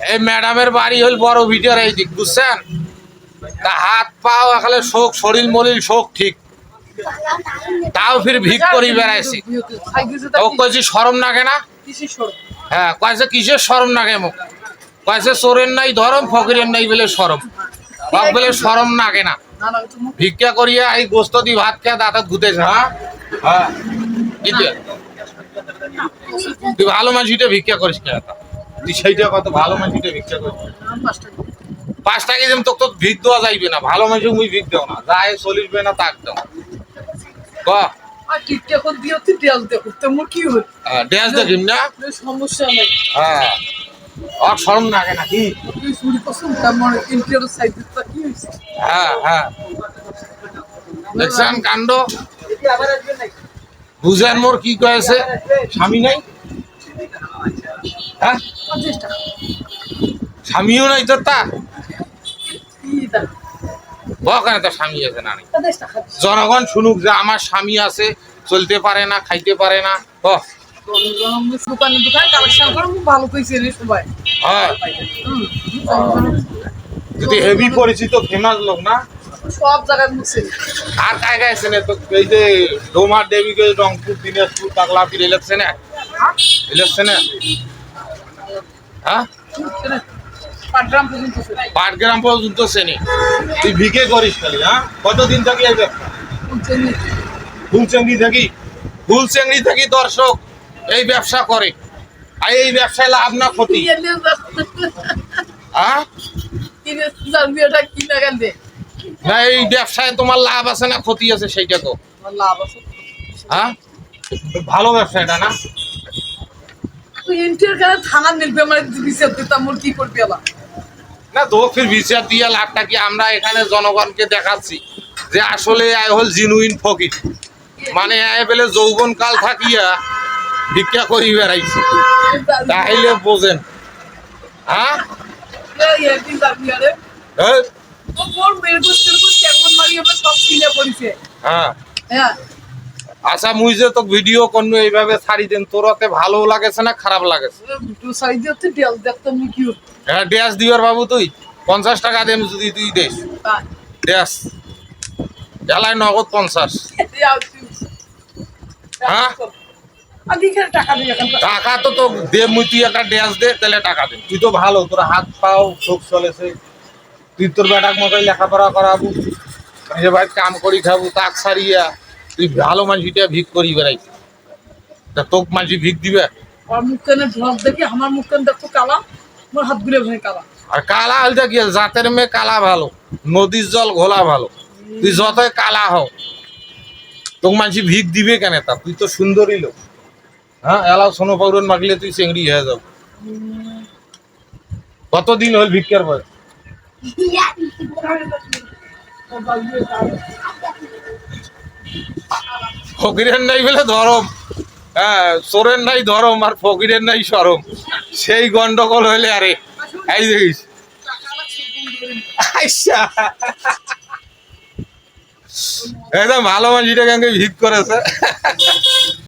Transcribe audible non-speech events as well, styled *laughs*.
এই ম্যাডামের বাড়ি হল বড় ভিডিওর এই দিক বুঝছেন? তা হাত পাও এখানে শোক শরীর মরিল শোক ঠিক। তাও ফির ভিক করি বেড়াইছি। ও কইছি সরম নাগে না? হ্যাঁ কয়েছে কিসের সরম নাগে মুখ কয়েছে চোরের নাই ধরম ফকিরের নাই বলে সরম বাপ বলে সরম নাগে না। ভিক্ষা করিয়া এই গোস্ত দি ভাত খেয়ে দাঁত ঘুতেছে হ্যাঁ? হ্যাঁ। তুই ভালো মানুষটা ভিক্ষা করিস কেন? তুই সেইটা কত? ভালো মানুষটা ভিক্ষা করিস পাঁচ টাকা দিম তোকে তো ভিক দেওয়া যাইবে না ভালো মানুষ মুই ভিক দেও না যায় চলিসবে না তাক দেও ক? ড্যান্স দেখিম না। সমস্যা নাই। হ্যাঁ। আর শরম লাগে নাকি? করছিস হ্যাঁ হ্যাঁ। দেখছেন কাণ্ড? বুঝেন মোর কি কয়েছে? স্বামী নাই? হ্যাঁ? পঞ্চাশ টাকা স্বামীও নাই তোর তা? বকানে স্বামী আছে না জনগণ শুনুক যে আমার স্বামী আছে চলতে পারে না খাইতে পারে না। ক দোকানে দোকানে কালেকশন করে ভালো কইছে রে সবাই। হ্যাঁ। যদি হেভি পরিচিত ফেমাস লোক না? সব জায়গায় মুছে আর কায় গাইছে না তো এই যে ডোমার দেবীকে রংপুর দিনাজপুর পাগলা ফির ইলেকশনে ইলেকশনে হ্যাঁ? পর্যন্ত শ্রেণি। তুই ভিকে করিস খালি হ্যাঁ? কতদিন থাকি এই ব্যবসা। ফুলচেঙ্গি থাকি? ফুলচেঙ্গি থাকি দর্শক এই ব্যবসা করে। আর এই ব্যবসায় লাভ না ক্ষতি। হ্যাঁ। না এই ব্যবসায় তোমার লাভ আছে না ক্ষতি আছে সেইটা তো। লাভ আছে। হ্যাঁ? ভালো ব্যবসা এটা না? তুই ইন্টার কানে থানার নিলবে আমার বিচার দিতাম মোর কি করবি আবার? না তো বিচার দিয়ে লাভটা কি? আমরা এখানে জনগণকে দেখাচ্ছি যে আসলে আয় হল জিনুইন ফকির। মানে আয় পেলে যৌবন কাল থাকিয়া ভিক্ষা করি বেড়াইছে। তাইলে বোঝেন। হ্যাঁ। হ্যাঁ। আচ্ছা মুই যে তো ভিডিও করব এইভাবে ছাড়ি দেন। তোরতে ভালো লাগেছে না খারাপ লাগেছে? দুটো সাইড দিয়ে হচ্ছে ডিয়াল দেখতাম কি হ্যাঁ ড্যাস দিবার বাবু তুই। পঞ্চাশ টাকা দেম যদি তুই দেস। ড্যাস এলায় নগদ পঞ্চাশ। হ্যাঁ? টাকা তো। তো দে মুই তুই একটা ড্যাস দে তাহলে টাকা দে তুই তো ভালো তোর হাত পাও চোখ চলেছে। তুই তোর বেটাক মতো লেখাপড়া করাবো। নিজে বাড়ি কাম করি খাব তাক সারিয়া। তুই ভালো মানুষটা ভিক করি বেড়াই তা তোক মানুষ ভিক দিবে? আর মুখখানে ঢক দেখি? আমার মুখখানে দেখো কালা? মোর হাত ঘুরে ভাই কালা। আর কালা হলতে কি জাতের মেয়ে কালা ভালো নদীর জল ঘোলা ভালো। তুই যতই কালা হও তোক মানুষ ভিক দিবে কেন তা? তুই তো সুন্দরী লোক। হ্যাঁ এলাও সোনো পাউরন মাগলে তুই চেংড়ি হয়ে যাও। কতদিন হল ভিক্ষার পর? *laughs* ফকিরের নাই বলে ধরম। হ্যাঁ চোরের নাই ধরম আর ফকিরের নাই সরম। সেই গন্ডগোল হইলে আরে, এই দেখিস একদম ভালো মানুষটা কেন ভিক করেছে।